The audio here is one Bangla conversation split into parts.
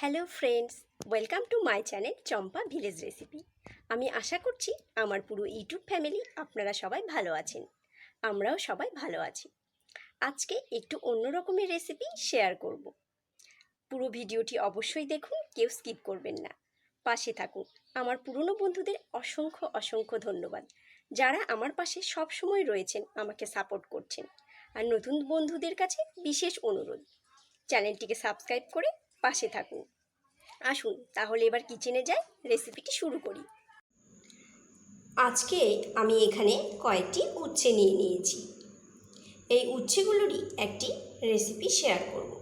Hello friends, welcome to my channel Champa village recipe. আমি আশা করছি আমার পুরো ইউটিউব ফ্যামিলি আপনারা সবাই ভালো আছেন। আমরাও সবাই ভালো আছি। আজকে একটু অন্য রকমের রেসিপি শেয়ার করব। পুরো ভিডিওটি অবশ্যই দেখুন, কেউ স্কিপ করবেন না। পাশে থাকুন। আমার পুরনো বন্ধুদের অসংখ্য অসংখ্য ধন্যবাদ। যারা আমার পাশে সব সময় রয়েছেন, আমাকে সাপোর্ট করছেন। আর নতুন বন্ধুদের কাছে বিশেষ অনুরোধ। চ্যানেলটিকে সাবস্ক্রাইব করে পাশে থাকুন। আসুন, তাহলে এবার কিচেনে যাই রেসিপিটি শুরু করি। আজকে আমি এখানে কয়েকটি উচ্ছে নিয়ে নিয়েছি। এই উচ্ছেগুলোরই একটি রেসিপি শেয়ার করব।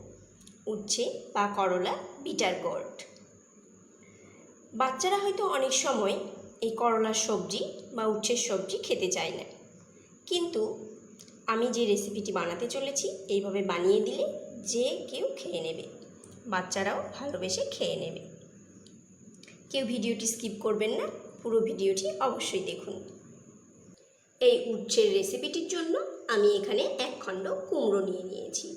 উচ্ছে বা করলা বিটার গোর্ড বাচ্চারা হয়তো অনেক সময় এই করলার সবজি বা উচ্ছের সবজি খেতে চায় না। কিন্তু আমি যে রেসিপিটি বানাতে চলেছি, এইভাবে বানিয়ে দিলে যে কেউ খেয়ে নেবে। বাচ্চারাও ভালোবেসে খেয়ে নেবে। কেউ ভিডিওটি স্কিপ করবেন না, পুরো ভিডিওটি অবশ্যই দেখুন। এই উচ্ছের রেসিপিটির জন্য আমি এখানে এক খণ্ড কুমড়ো নিয়ে নিয়েছি।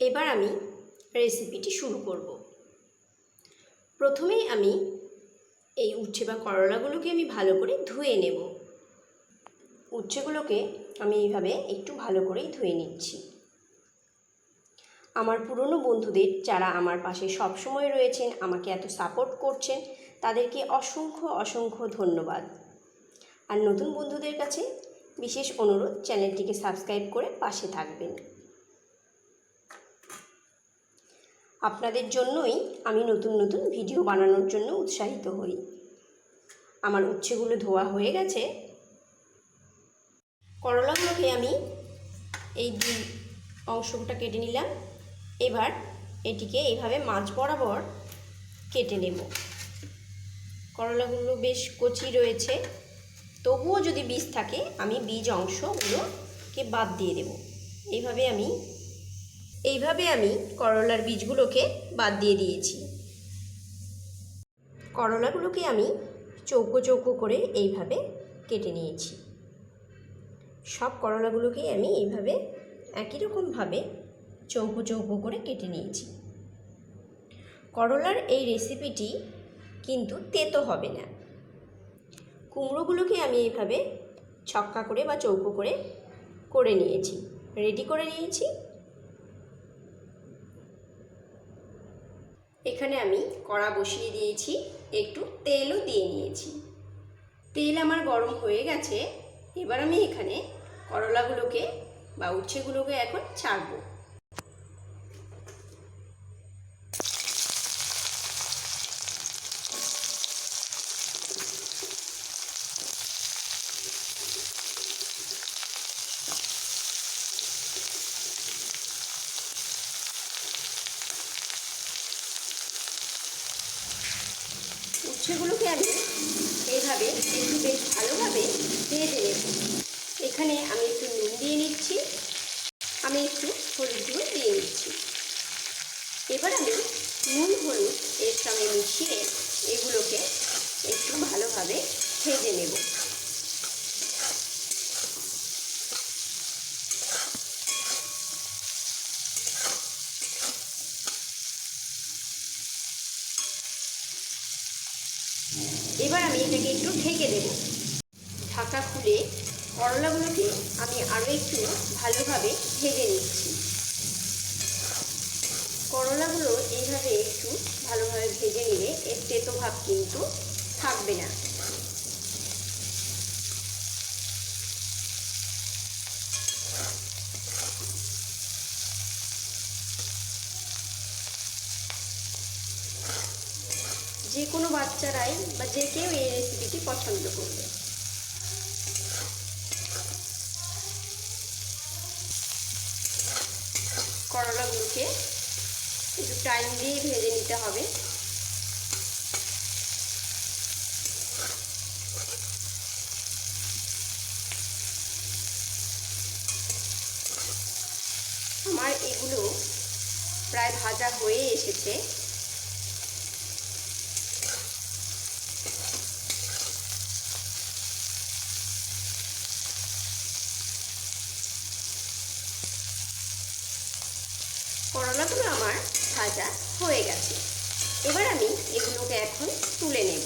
এবার আমি রেসিপিটি শুরু করব। প্রথমেই আমি এই উচ্ছে বা করলাগুলোকে আমি ভালো করে ধুয়ে নেব। উচ্ছেগুলোকে আমি এইভাবে একটু ভালো করেই ধুয়ে নিচ্ছি। আমার পুরনো বন্ধুদের যারা আমার পাশে সবসময় রয়েছেন, আমাকে এত সাপোর্ট করছেন, তাদেরকে অসংখ্য অসংখ্য ধন্যবাদ। আর নতুন বন্ধুদের কাছে বিশেষ অনুরোধ, চ্যানেলটিকে সাবস্ক্রাইব করে পাশে থাকবেন। আপনাদের জন্যই আমি নতুন নতুন ভিডিও বানানোর জন্য উৎসাহিত হই। আমার উচ্ছেগুলো ধোয়া হয়ে গেছে। করলাগুলোকে আমি এই দুই অংশটা কেটে নিলাম। এবার এটিকে এইভাবে মাছ বরাবর কেটে নেব। করলাগুলো বেশ কচি রয়েছে। তবুও যদি বীজ থাকে, আমি বীজ অংশগুলোকে বাদ দিয়ে দেব। এইভাবে আমি এইভাবে আমি করলার বীজগুলোকে বাদ দিয়ে দিয়েছি। করলাগুলোকে আমি চৌকো চৌকো করে এইভাবে কেটে নিয়েছি। সব করলাগুলোকেই আমি এইভাবে একই রকমভাবে চৌকো চৌকো করে কেটে নিয়েছি। করলার এই রেসিপিটি কিন্তু তেতো হবে না। কুমড়োগুলোকে আমি এইভাবে ছক্কা করে বা চৌকো করে করে নিয়েছি। রেডি করে নিয়েছি। এখানে আমি কড়া বসিয়ে দিয়েছি, একটু তেলও দিয়ে নিয়েছি। তেল আমার গরম হয়ে গেছে, এবার আমি এখানে করলাগুলোকে বা উচ্ছেগুলোকে এখন ছাড়বো। উচ্ছেগুলোকে আমি এইভাবে একটু বেশ ভালোভাবে ভেজে নেব। এখানে আমি একটু নুন দিয়ে নিচ্ছি। আমি একটু হলুদ গুঁড়ো দিয়ে নিচ্ছি। এবার আমি নুন হলুদ এর সঙ্গে মিশিয়ে এগুলোকে একটু ভালোভাবে ভেজে নেব এবার আমি এটাকে একটু ঢেকে দেব। ঢাকা খুলে করলাগুলোকে আমি আরও একটু ভালোভাবে ভেজে নিচ্ছি। করলাগুলো এইভাবে একটু ভালোভাবে ভেজে নিলে এর তেতো ভাব কিন্তু থাকবে না। যে কোনো বাচ্চারাই বা যে কেউ এই রেসিপিটি পছন্দ করবে। করলাগুলোকে একটু টাইম দিয়ে ভেজে নিতে হবে। আমার এগুলো প্রায় ভাজা হয়ে এসেছে করলাগুলো আমার ভাজা ভাজা হয়ে গেছে এবার আমি এগুলোকে এখন তুলে নেব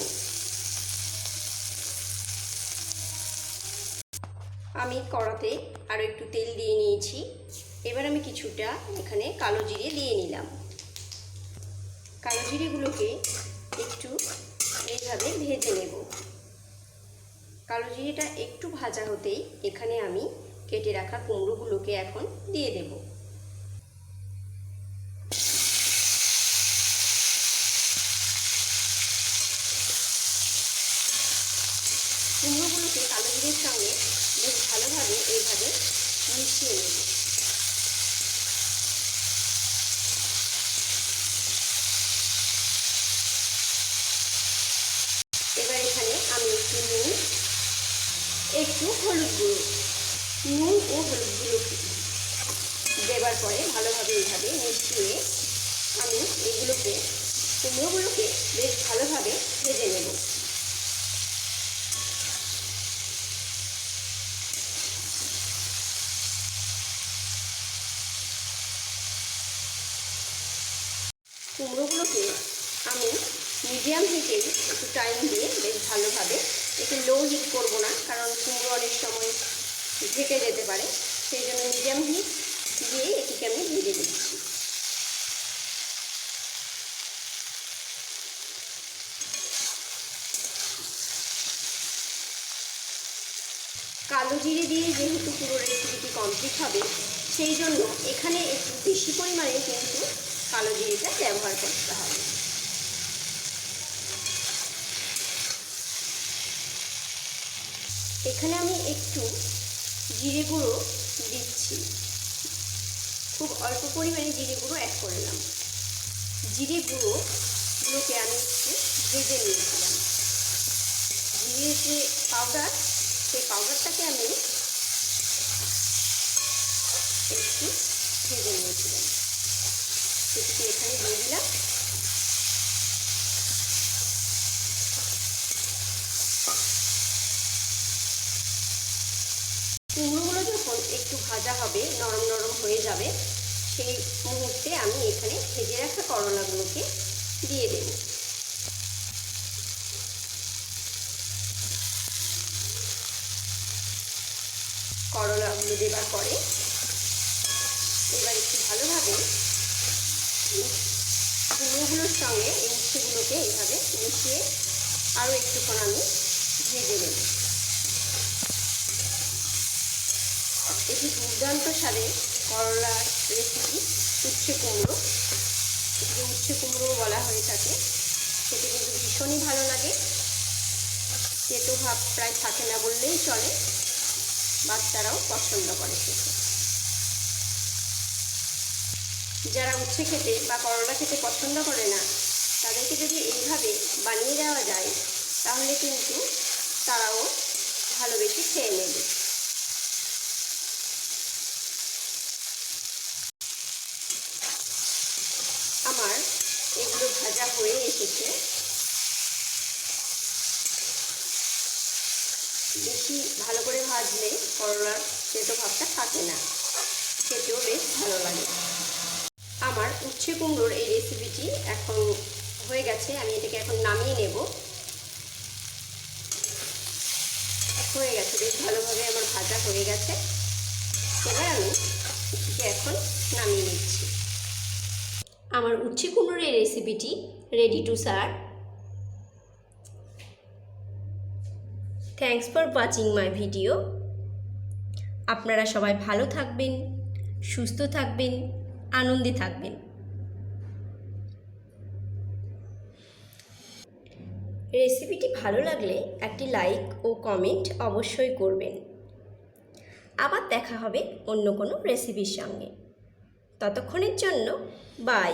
আমি কড়াতে আরও একটু তেল দিয়ে নিয়েছি। এবার আমি কিছুটা এখানে কালো জিরে দিয়ে নিলাম। কালো জিরেগুলোকে একটু এইভাবে ভেজে নেব। কালো জিরেটা একটু ভাজা হতেই এখানে আমি কেটে রাখা কুমড়োগুলোকে এখন দিয়ে দেব। কুমড়োগুলোকে কালো জিরের সঙ্গে ভালোভাবে এইভাবে মিশিয়ে নেব। এবার এখানে আমি একটু নুন, একটু হলুদ গুঁড়ো, নুন ও হলুদ গুঁড়ো দেবার পরে ভালোভাবে এইভাবে মিশিয়ে আমি এগুলোকে কুমড়োগুলোকে বেশ ভালোভাবে ভেজে নেব। কুমড়োগুলোকে আমি মিডিয়াম হিটে একটু টাইম দিয়ে বেশ ভালোভাবে একটু লো হিট করব না, কারণ কুমড়ো অনেক সময় ঢেকে যেতে পারে। সেই জন্য মিডিয়াম হিট দিয়ে এটিকে আমি ভেজে দিচ্ছি কালো জিরে দিয়ে যেহেতু পুরো রেসিপিটি কমপ্লিট হবে, সেই জন্য এখানে একটু বেশি পরিমাণে কিন্তু কালো জিরেটা ব্যবহার করতে হবে। এখানে আমি একটু জিরে গুঁড়ো দিচ্ছি। খুব অল্প পরিমাণে জিরে গুঁড়ো অ্যাড করলাম জিরে গুঁড়োগুলোকে আমি একটু ভেজে নিয়েছিলাম। জিরের যে পাউডার সেই পাউডারটাকে আমি একটু ভেজে নিয়েছিলাম সেটিকে এখানে দিয়ে দিলাম। কুমড়োগুলো যখন একটু ভাজা হবে, নরম নরম হয়ে যাবে, সেই মুহূর্তে আমি এখানে ভেজে রাখা করলাগুলোকে দিয়ে দেব। করলাগুলো দেবার পরে এবার একটু ভালোভাবে কুমড়োগুলোর সঙ্গে এই উচ্ছেগুলোকে এইভাবে মিশিয়ে আরও একটুক্ষণ আমি ভেজে নেব। এটি দুর্দান্ত স্বাদে করলার রেসিপি উচ্ছে কুমড়ো। যে উচ্ছে কুমড়ো বলা হয়ে থাকে সেটি কিন্তু ভীষণই ভালো লাগে। তেতো ভাব প্রায় থাকে না বললেই চলে, বাচ্চারাও পছন্দ করে খেতে। যারা উচ্ছে খেতে বা করলা খেতে পছন্দ করে না, তাদেরকে যদি এইভাবে বানিয়ে দেওয়া যায়, তাহলে কিন্তু তারাও ভালোবেসে খেয়ে নেবে। আমার এগুলো ভাজা হয়ে এসেছে। বেশি ভালো করে ভাজলে করলার তেতো ভাবটা থাকে না। খেতেও বেশ ভালো লাগে। আমার উচ্ছে কুমড়োর এই রেসিপিটি এখন হয়ে গেছে, আমি এটাকে এখন নামিয়ে নেব। হয়ে গেছে, বেশ ভালোভাবে আমার ভাজা হয়ে গেছে। এবার আমি এটিকে এখন নামিয়ে নিচ্ছি। আমার উচ্ছে কুমড়োর এই রেসিপিটি ready to serve thanks for watching my video আপনারা সবাই ভালো থাকবেন, সুস্থ থাকবেন। আনন্দে থাকবেন। রেসিপিটি ভালো লাগলে একটি লাইক ও কমেন্ট অবশ্যই করবেন। আবার দেখা হবে অন্য কোনো রেসিপির সঙ্গে। ততক্ষণের জন্য বাই।